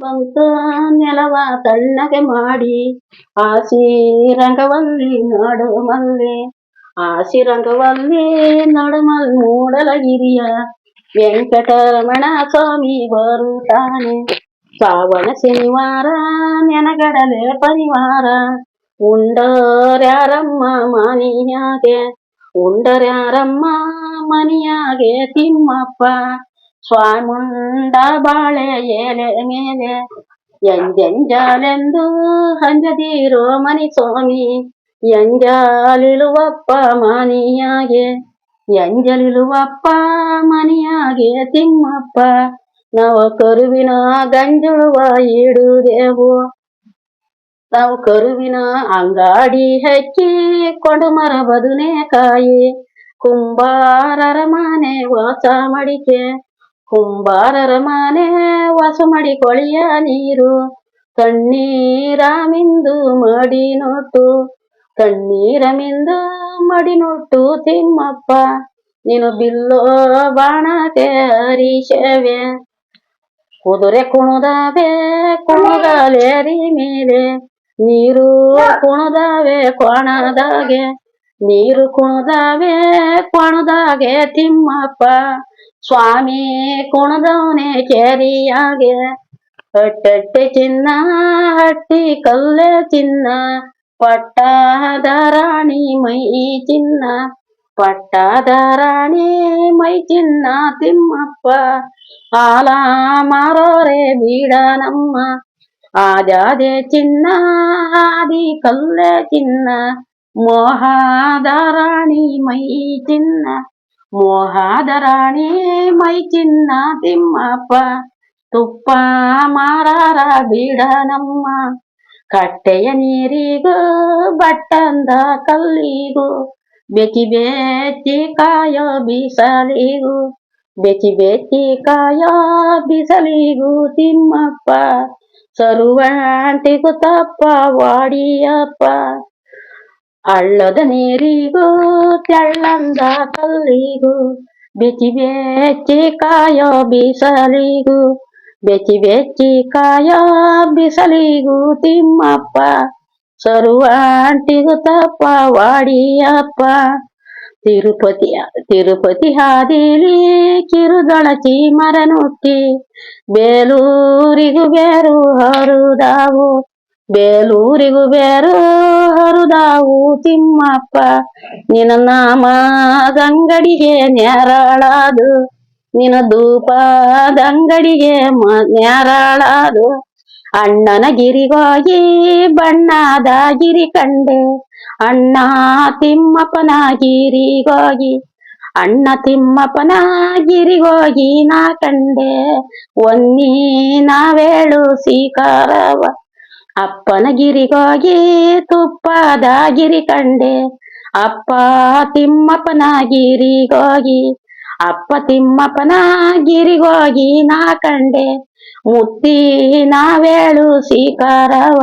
ಬಂತು ನೆಲವ ತಣ್ಣಗೆ ಮಾಡಿ ಆಸಿ ರಂಗವಲ್ಲಿ ನಡುಮಲ್ಲಿ ಆಸಿ ರಂಗವಲ್ಲಿ ನಡುಮಲ್ ಮೂಡಲಗಿರಿಯ ವೆಂಕಟರಮಣ ಸ್ವಾಮಿ ಬರುತ್ತಾನೆ. ಶ್ರಾವಣ ಶನಿವಾರ, ನೆನಗಡಲೆ ಪರಿವಾರ, ಉಂಡರ್ಯಾರಮ್ಮ ಮನಿಯಾಗೆ ಉಂಡರ್ಯಾರಮ್ಮ ಮನಿಯಾಗೆ ತಿಮ್ಮಪ್ಪ. ಸ್ವಾಮುಂಡ ಬಾಳೆ ಎಲೆ ಮೇಲೆ ಎಂಜಂಜಾಲೆಂದು ಹಂಜದಿರೋ ಮನಿ ಸ್ವಾಮಿ ಎಂಜಾಲಿಳುವಪ್ಪ ಮನಿಯಾಗೆ ಎಂಜಲಿಳುವಪ್ಪ ಮನಿಯಾಗೆ ತಿಮ್ಮಪ್ಪ ನಾವು ಕರುವಿನ ಗಂಜುಳುವ ಇಡುದೇವು ನಾವು ಕರುವಿನ ಅಂಗಾಡಿ ಹಚ್ಚಿ ಕೊಂಡು ಮರ ಬದುನೆಕಾಯಿ ಕುಂಬಾರರ ಮನೆ ವಾಸ ಮಡಿಕೆ ಕುಂಬಾರರ ಮನೆ ವಾಸ ಮಾಡಿ ಕೊಳಿಯ ನೀರು ಕಣ್ಣೀರಮಿಂದು ಮಡಿ ನೋಟು ಕಣ್ಣೀರಮಿಂದು ಮಡಿ ನೋಟು ತಿಮ್ಮಪ್ಪ. ನೀನು ಬಿಲ್ಲೋ ಬಾಣಕ್ಕೆ ಹರಿಷವೆ ಕುದುರೆ ಕುಣದಾವೆ ಕುಣಗಾಲೇರಿ ಮೇಲೆ. ನೀರು ಕುಣದಾವೆ ಕೋಣದಾಗೆ ನೀರು ಕುಣದಾವೆ ಕೊಣದಾಗೆ ತಿಮ್ಮಪ್ಪ. ಸ್ವಾಮಿ ಕುಣದವನೆ ಕೆರಿಯಾಗೆ ಹಟ್ಟಟ್ಟೆ ಚಿನ್ನ ಹಟ್ಟಿ ಕಲ್ಲೆ ಚಿನ್ನ ಪಟ್ಟದ ರಾಣಿ ಮೈ ಚಿನ್ನ ಪಟ್ಟದ ರಾಣಿ ಮೈ ಚಿನ್ನ ತಿಮ್ಮಪ್ಪ ಆಲ ಮಾರೋರೆ ಬೀಡ ನಮ್ಮ ಆದ್ಯಾದೆ ಚಿನ್ನ ಆದಿ ಕಲ್ಲೆ ಚಿನ್ನ ಮೋಹದ ರಾಣಿ ಮೈ ಚಿನ್ನ ಮೋಹದ ರಾಣಿ ಮೈ ಚಿನ್ನ ತಿಮ್ಮಪ್ಪ, ತುಪ್ಪ ಮಾರಾರ ಬೀಡ ನಮ್ಮ. ಕಟ್ಟೆಯ ನೀರಿಗೂ, ಬಟ್ಟಂದ ಕಲ್ಲಿಗೂ ಬೆಚ್ಚಿ ಬೆಚ್ಚಿ ಕಾಯೋ ಬಿಸಲಿಗೂ ಬೆಚ್ಚಿ ಬೆಚ್ಚಿ ಕಾಯೋ ಬಿಸಲಿಗೂ ತಿಮ್ಮಪ್ಪ, ಸರುವಂಟಿಗೂ ತಪ್ಪ, ವಾಡಿಯಪ್ಪ. ಹಳ್ಳದ ನೀರಿಗೂ, ತೆಳ್ಳಂದ ಕಲ್ಲಿಗೂ, ಬೆಚ್ಚಿ ಬೆಚ್ಚಿ ಕಾಯೋ ಬಿಸಲಿಗೂ, ಬೆಚ್ಚಿ ಬೆಚ್ಚಿ ಕಾಯೋ ಬಿಸಲಿಗೂ ತಿಮ್ಮಪ್ಪ ಸರುವಂಟಿಗೂ ತಪ್ಪ ವಾಡಿಯಪ್ಪ. ತಿರುಪತಿ ತಿರುಪತಿ ಹಾದಿಲಿ ಕಿರುದೊಳಚಿ ಮರನುಟ್ಟಿ, ಬೇಲೂರಿಗೂ ಬೇರು ಹರುದಾವು. ಬೇಲೂರಿಗೂ ಬೇರು ಹರುದಾವು ತಿಮ್ಮಪ್ಪ. ನಿನ್ನ ನಾಮದಂಗಡಿಗೆ ನೆರಳಾದು ನಿನ್ನ ಧೂಪದಂಗಡಿಗೆ ಮ- ನೇರಳಾದು ಅಣ್ಣನ ಗಿರಿಗೋಗಿ ಬಣ್ಣದ ಗಿರಿ ಕಂಡೆ. ಅಣ್ಣ ತಿಮ್ಮಪ್ಪನ ಗಿರಿಗೋಗಿ, ಅಣ್ಣ ತಿಮ್ಮಪ್ಪನ ಗಿರಿಗೋಗಿ ನಾ ಕಂಡೆ. ಒನ್ನಿ ನಾವೇಳು ಸೀಕಾರವ ಅಪ್ಪನ ಗಿರಿಗೋಗಿ ತುಪ್ಪದ ಗಿರಿ ಕಂಡೆ. ಅಪ್ಪ ತಿಮ್ಮಪ್ಪನ ಗಿರಿಗೋಗಿ ಅಪ್ಪ ತಿಮ್ಮಪ್ಪನ ಗಿರಿಗೋಗಿ ನಾ ಕಂಡೆ. ಮುತ್ತಿ ನಾವೇಳು ಸೀಕಾರವ